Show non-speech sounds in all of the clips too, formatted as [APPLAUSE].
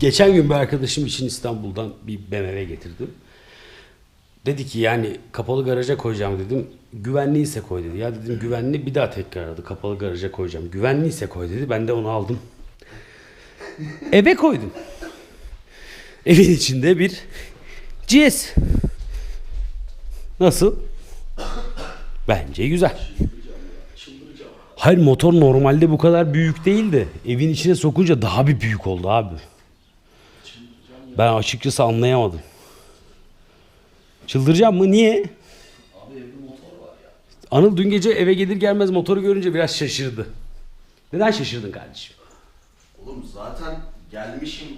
Geçen gün bir arkadaşım için İstanbul'dan bir BMW getirdim. Dedi ki yani kapalı garaja koyacağım dedim. Güvenliyse koy dedi. Ya dedim güvenli bir daha tekrar aradı. Kapalı garaja koyacağım. Güvenliyse koy dedi. Ben de onu aldım. Eve koydum. Evin içinde bir GS. Nasıl? Bence güzel. Hayır motor normalde bu kadar büyük değildi. Evin içine sokunca daha bir büyük oldu abi. Ben açıkçası anlayamadım. Çıldıracağım mı? Niye? Anıl dün gece eve gelir gelmez motoru görünce biraz şaşırdı. Neden şaşırdın kardeşim? Oğlum zaten gelmişim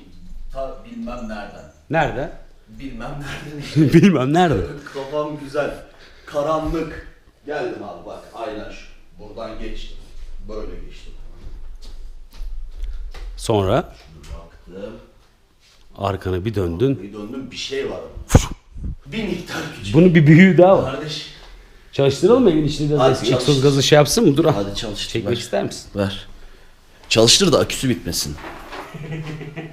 ta bilmem nereden. Nerede? Bilmem nereden [LAUGHS] işte. Bilmem nerede. Kafam güzel. Karanlık. Geldim abi bak aynen şu. Buradan geçtim. Böyle geçtim. Sonra Baktım. Arkana bir döndün. Bir döndüm bir şey var. Bir miktar küçük. Bunun bir büyüğü daha var. Kardeş. Çalıştıralım mı evin içinde Hadi biraz çalıştır. egzoz gazı şey yapsın mı? Dur al. Hadi çalıştır. Çekmek ver. ister misin? Ver. Çalıştır da aküsü bitmesin.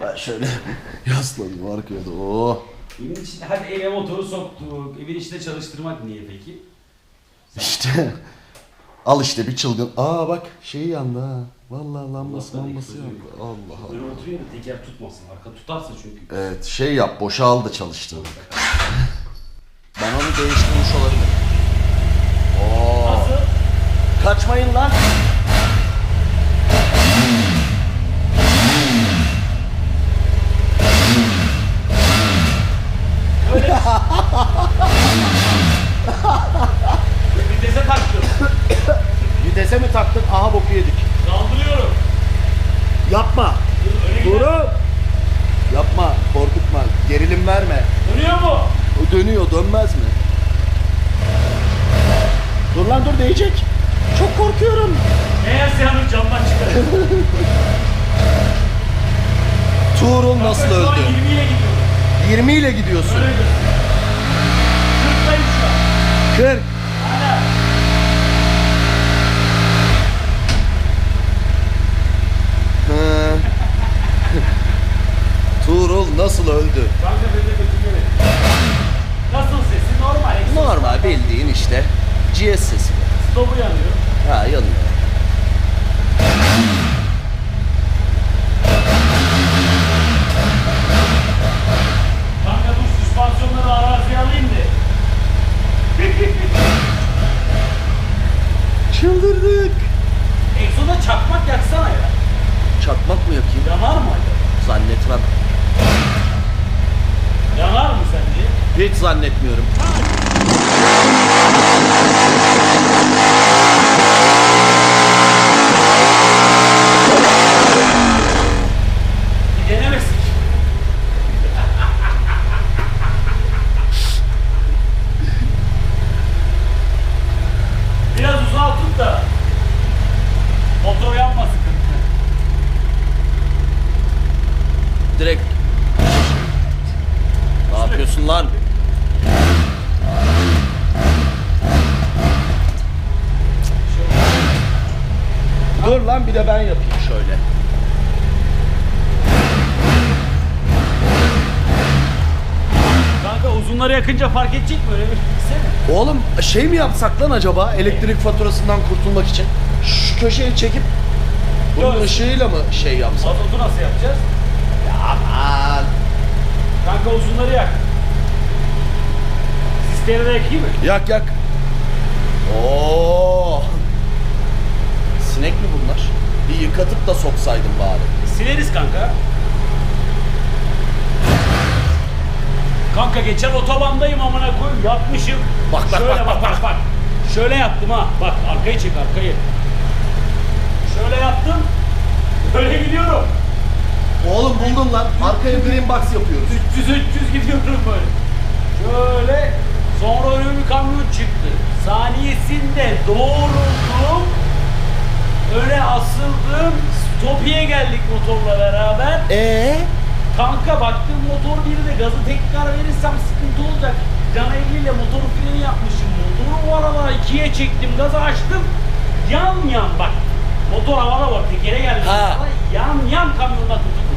ben şöyle [LAUGHS] yaslanayım arkaya da. Oh. Evin içinde hadi eve motoru soktuk. Evin içinde çalıştırmak niye peki? İşte al işte bir çılgın. Aa bak şey yandı ha. Vallahi lambası lambası yandı. Allah Allah. Böyle oturayım da teker tutmasın. Arka tutarsa çünkü. Evet şey yap boşal da çalıştır. [LAUGHS] ben onu değiştirmiş olabilirim. Oo. Nasıl? Kaçmayın lan. Mi taktın? Aha boku yedik. Kaldırıyorum. Yapma. Durun. Yapma, korkutma. Gerilim verme. Dönüyor mu? O dönüyor, dönmez mi? Dur lan dur değecek. Çok korkuyorum. Eğer Seyhan'ın camdan çıkarır. [LAUGHS] Tuğrul nasıl öldü? 20 ile gidiyorum. 20 ile gidiyorsun. Öyle göster. 40'tayım şu an. 40. Nasıl öldü? Nasıl sesi? Normal. Eksik. Normal bildiğin işte GS sesi. Stopu yanıyor. Ha yanıyor. Kanka dur süspansiyonları araziye alayım de. [LAUGHS] Çıldırdık. Egzoda çakmak yaksana ya. Çakmak mı yakayım? Yanar mı acaba? Zannetmem. Yanar mı sence? Hiç zannetmiyorum. Bir yapıyorsun lan? Dur lan bir de ben yapayım şöyle. Kanka uzunları yakınca fark edecek mi öyle bir gitsene. Oğlum şey mi yapsak lan acaba elektrik faturasından kurtulmak için? Şu köşeyi çekip bunun Yok. ışığıyla mı şey yapsak? Mazotu nasıl yapacağız? Aman. Kanka uzunları yak. Sisteri de yakayım mı? Yak yak. Oo. Sinek mi bunlar? Bir yıkatıp da soksaydım bari. Sileriz kanka. Kanka geçen otobandayım amına koyayım yapmışım. Bak, bak, Şöyle bak, bak bak bak. Şöyle yaptım ha. Bak arkayı çek arkayı. Şöyle yaptım. Böyle gidiyorum. Oğlum buldum lan. Arkaya green box yapıyoruz. 300 300 gidiyorum böyle. Şöyle sonra önüme bir kamyon çıktı. Saniyesinde doğruldum. Öne asıldım. Stopiye geldik motorla beraber. Ee? Kanka baktım motor bir de gazı tekrar verirsem sıkıntı olacak. Can eliyle motoru freni yapmışım. Motoru o arada ikiye çektim, gazı açtım. Yan yan bak. Motor havada var, tekere geldi. Ha. Yan yan kamyonla tutuldu.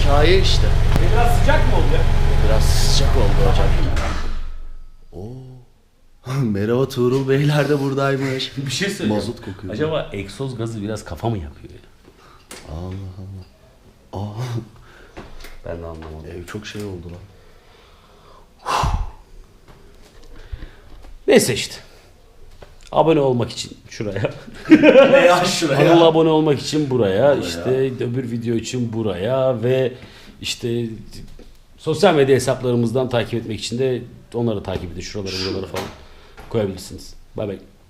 hikaye işte. Biraz sıcak mı oluyor? Biraz sıcak oldu hocam. Merhaba Tuğrul Beyler de buradaymış. [LAUGHS] Bir şey söyleyeceğim. Mazot kokuyor. Acaba egzoz gazı biraz kafa mı yapıyor ya? Aa, Ben de anlamadım. ev çok şey oldu lan. Neyse işte. Abone olmak için şuraya. [LAUGHS] Ne ya şuraya? Kanala abone olmak için buraya, işte öbür video için buraya ve işte sosyal medya hesaplarımızdan takip etmek için de onları takip edin. Şuraları buraları falan koyabilirsiniz. Bay bay.